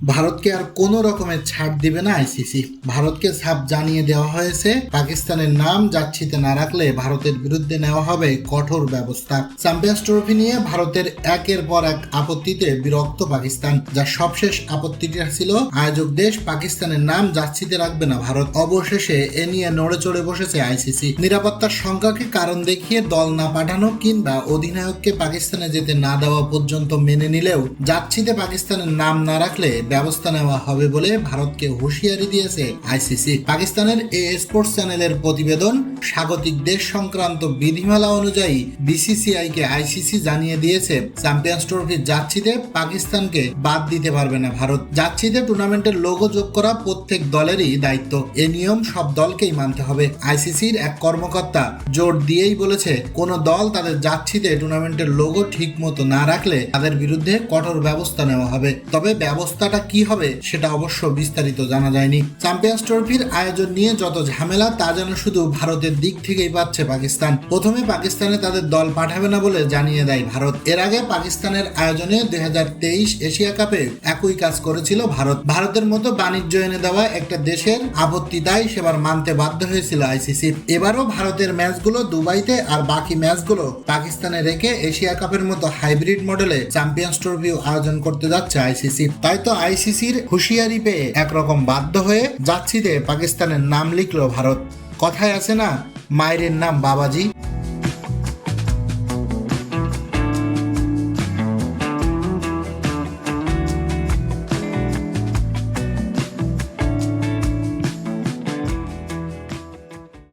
ভারতকে আর কোনো রকমের ছাড় দিবে না আইসিসি। ভারতকে সাপ জানিয়ে দেওয়া হয়েছে, পাকিস্তানের নাম যাচ্ছিতে না রাখলে ভারতের বিরুদ্ধে নেওয়া হবে কঠোর ব্যবস্থা। চ্যাম্পিয়ন্স ট্রফি নিয়ে ভারতের একের পর এক আপত্তিতে বিরক্ত পাকিস্তান যার সবশেষ আপত্তিটা ছিল, আয়োজক দেশ পাকিস্তানের নাম যাচ্ছিতে রাখবে না ভারত। অবশেষে এ নিয়ে নড়ে চড়ে বসেছে আইসিসি। নিরাপত্তার সংখ্যাকে কারণ দেখিয়ে দল না পাঠানো কিংবা অধিনায়ককে পাকিস্তানে যেতে না দেওয়া পর্যন্ত মেনে নিলেও যাচ্ছিতে পাকিস্তানের নাম না রাখলে ব্যবস্থা নেওয়া হবে বলে ভারতকে হুঁশিয়ারি দিয়েছে আইসিসি। পাকিস্তানের এ স্পোর্টস চ্যানেলের প্রতিবেদন, স্বাগতিক দেশ সংক্রান্ত বিধিমালা অনুযায়ী বিসিসিআই কে আইসিসি জানিয়ে দিয়েছে। চ্যাম্পিয়ন্স ট্রফি যাচ্ছিতে পাকিস্তানকে বাদ দিতে পারবে না ভারত। যাচ্ছিতে টুর্নামেন্টের লোগো যোগ করা প্রত্যেক দলেরই দায়িত্ব। এ নিয়ম সব দলকেই মানতে হবে। আইসিসির এক কর্মকর্তা জোর দিয়েই বলেছে, কোন দল তাদের যাচ্ছিতে টুর্নামেন্টের লোগো ঠিক মতো না রাখলে তাদের বিরুদ্ধে কঠোর ব্যবস্থা নেওয়া হবে। তবে ব্যবস্থাটা কি হবে সেটা অবশ্য বিস্তারিত জানা যায়নি। চ্যাম্পিয়ন্স ট্রফির আয়োজন নিয়ে যত ঝামেলা, তা যেন শুধু ভারতের দিক থেকেই পাচ্ছে পাকিস্তান। প্রথমে পাকিস্তানে তাদের দল পাঠাবে না বলে জানিয়ে দেয় ভারত। এর আগে পাকিস্তানের আয়োজনে দুই এশিয়া কাপে একই কাজ করেছিল ভারত। ভারতের মতো বাণিজ্য এনে দেওয়া একটা দেশের আপত্তি তাই সেবার মানতে বাধ্য হয়েছিল আইসিসি। এবারও ভারতের ম্যাচগুলো দুবাইতে আর বাকি ম্যাচগুলো পাকিস্তানে রেখে এশিয়া কাপের মতো হাইব্রিড মডেলে চ্যাম্পিয়ন্স ট্রফি আয়োজন করতে যাচ্ছে আইসিসি। তাই তো আইসিসির হুঁশিয়ারি পেয়ে একরকম বাধ্য হয়ে যাচ্ছিতে পাকিস্তানের নাম লিখল ভারত। কথায় আছে না, মায়ের নাম বাবাজি।